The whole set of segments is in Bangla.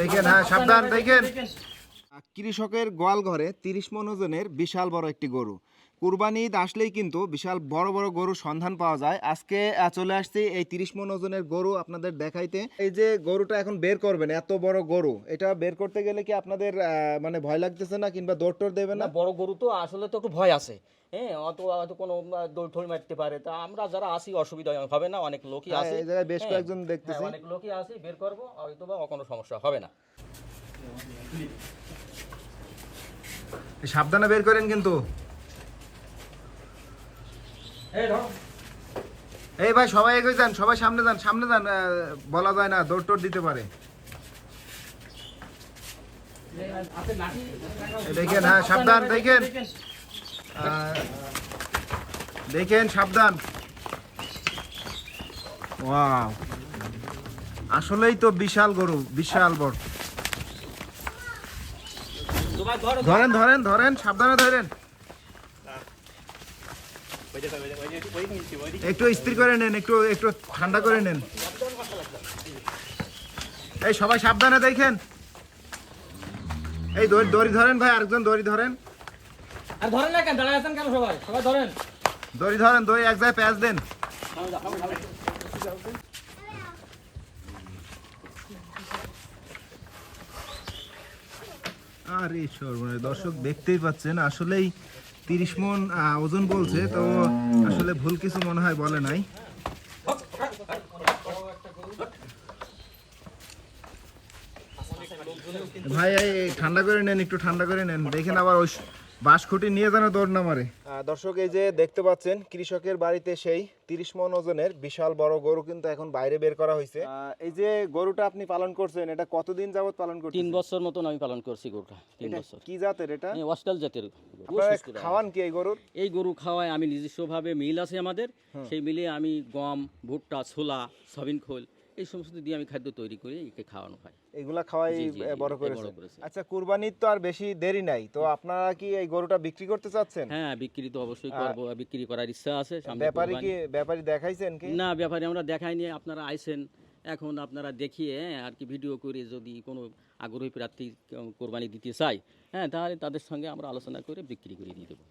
দেখেন হ্যাঁ সাবধান দেখেন। কৃষকের গোয়াল ঘরে তিরিশ মন ওজনের বিশাল বড় একটি গরু। কুরবানি ঈদ আসলেই কিন্তু বিশাল বড় বড় গরুর সন্ধান পাওয়া যায়। আজকে চলে আসছি এই তিরিশ মন ওজনের গরু আপনাদের দেখাইতে। এই যে গরুটা এখন বের করবেন এত বড় গরু এটা বের করতে গেলে কি আপনাদের মানে ভয় লাগতেছে না কিংবা দৌড় টোর দেবে না? বড় গরু তো আসলে তো একটু ভয় আছে। হ্যাঁ অত অত কোনো দৌড় ঠোল মারতে পারে। তা আমরা যারা আসি অসুবিধা হবে না অনেক লোকই আছে। এই জায়গায় বেশ কয়েকজন দেখতেছি। অনেক লোকই আসি বের করব হয়তো বা কোনো সমস্যা হবে না। সাবধানে বের করেন কিন্তু। এই ভাই সবাই এগিয়ে যান সবাই সামনে যান সামনে যান বলা যায় না দৌড় টোর দিতে পারে। দেখেন হ্যাঁ সাবধান দেখেন। দেখেন সাবধান। ওয়াও। আসলেই তো বিশাল গরু বিশাল বড় ধরেন ধরেন ধরেন সাবধানে ধরেন। একটু স্থির করে নেন একটু একটু ঠান্ডা করে নেন। এই সবাই সাবধানে দেখেন। এই দড়ি দড়ি ধরেন ভাই আরেকজন দড়ি ধরেন। আর ধরেন না কেন? দাঁড়ায় আছেন কেন সবাই? সবাই ধরেন। দড়ি ধরেন দড়ি এক জায়গায় প্যাঁচ দেন। আরে সর্বনাশ দর্শক দেখতেই পাচ্ছেন আসলেই তিরিশ মন ওজন বলছে, তো আসলে ভুল কিছু মনে হয় বলে নাই। ভাই ঠান্ডা করে নেন, একটু ঠান্ডা করে নেন। দেখেন আবার ওই বাঁশখুঁটি নিয়ে যেন দৌড় না মারে। দর্শক এই যে দেখতে পাচ্ছেন কৃষকের বাড়িতে সেই তিরিশ মন ওজনের বিশাল বড় গরু কিন্তু এখন বাইরে বের করা হয়েছে। এই যে গরুটা আপনি পালন করছেন এটা কতদিন যাবত পালন করছেন তিন বছর মতন আমি পালন করছি গরুটা তিন বছর। কি জাতের এটা? এই অস্ট্রাল জাতের খাওয়ান কি এই গরুর? এই গরু খাওয়ায় আমি নিজস্বভাবে মিল আছে আমাদের সেই মিলে আমি গম ভুট্টা ছোলা সবিন খোল এই সমস্ত দিয়ে আমি খাদ্য তৈরি করে একে খাওয়ানো হয়। এগুলা খাওয়াই বড় করেছে। আচ্ছা কুরবানির তো আর বেশি দেরি নাই। তো আপনারা কি এই গরুটা বিক্রি করতে চাচ্ছেন? হ্যাঁ বিক্রি তো অবশ্যই করব। বিক্রি করার ইচ্ছা আছে ব্যাপারী কি ব্যাপারী দেখাইছেন কি? না ব্যাপারে আমরা দেখাই নিয়ে আপনারা আইছেন। এখন আপনারা দেখিয়ে হ্যাঁ, আর কি ভিডিও করে যদি কোনো আগ্রহী প্রার্থী কোরবানি দিতে চায় হ্যাঁ তাহলে তাদের সঙ্গে আমরা আলোচনা করে বিক্রি করে দিয়ে দেবো।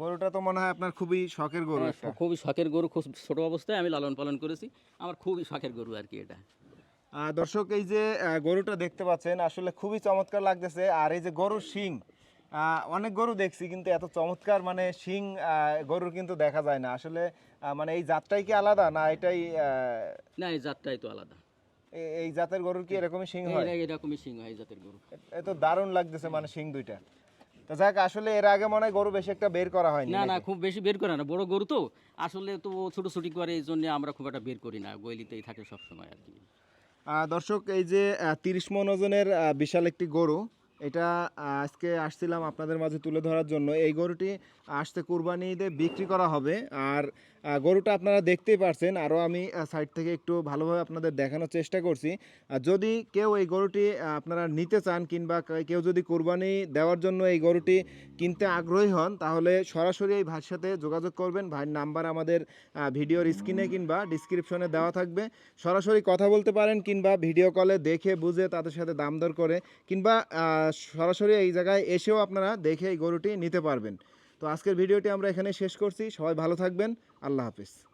গরুটা তো মনে হয় আপনার খুবই শখের গরু হ্যাঁ, খুবই শখের গরু খুব ছোট অবস্থায় আমি লালন পালন করেছি। আমার খুবই শখের গরু আর কি এটা। দর্শক এই যে গরুটা দেখতে পাচ্ছেন আসলে খুবই চমৎকার লাগতেছে। আর এই যে গরুর শিং অনেক গরু দেখছি কিন্তু এত চমৎকার মানে শিং গরুর কিন্তু দেখা যায় না। আসলে মানে এই জাতটাই কি আলাদা না এটাই না এই জাতটাই তো আলাদা। এই জাতের গরুর কি এরকমই শিং হয়? এরা এরকমই সিংহ এই জাতের গরু। এত দারুণ লাগতেছে মানে শিং দুইটা। তো যাক আসলে এর আগে মনে হয় গরু বেশি একটা বের করা হয়নি না না খুব বেশি বের করে না বড় গরু তো। আসলে তো ছোট ছুটি করে এই জন্য আমরা খুব একটা বের করি না গলিতেই থাকে সবসময় আর কি। দর্শক এই যে তিরিশ মনোজনের বিশাল একটি গরু এটা আজকে আসছিলাম আপনাদের মাঝে তুলে ধরার জন্য। এই গরুটি আসতে কুরবানি ঈদে বিক্রি করা হবে। আর গরুটা আপনারা দেখতেই পারছেন। আরও আমি সাইড থেকে একটু ভালোভাবে আপনাদের দেখানোর চেষ্টা করছি। আর যদি কেউ এই গরুটি আপনারা নিতে চান কিংবা কেউ যদি কুরবানি দেওয়ার জন্য এই গরুটি কিনতে আগ্রহী হন, তাহলে সরাসরি এই ভাইয়ের সাথে যোগাযোগ করবেন। ভাইয়ের নাম্বার আমাদের ভিডিওর স্ক্রিনে কিংবা ডিসক্রিপশনে দেওয়া থাকবে। সরাসরি কথা বলতে পারেন কিংবা ভিডিও কলে দেখে, বুঝে তাদের সাথে দাম দর করে কিংবা সরাসরি এই জায়গায় এসেও আপনারা দেখে এই গরুটি নিতে পারবেন। তো আজকের ভিডিওটি আমরা এখানে শেষ করছি। সবাই ভালো থাকবেন। আল্লাহ হাফিজ।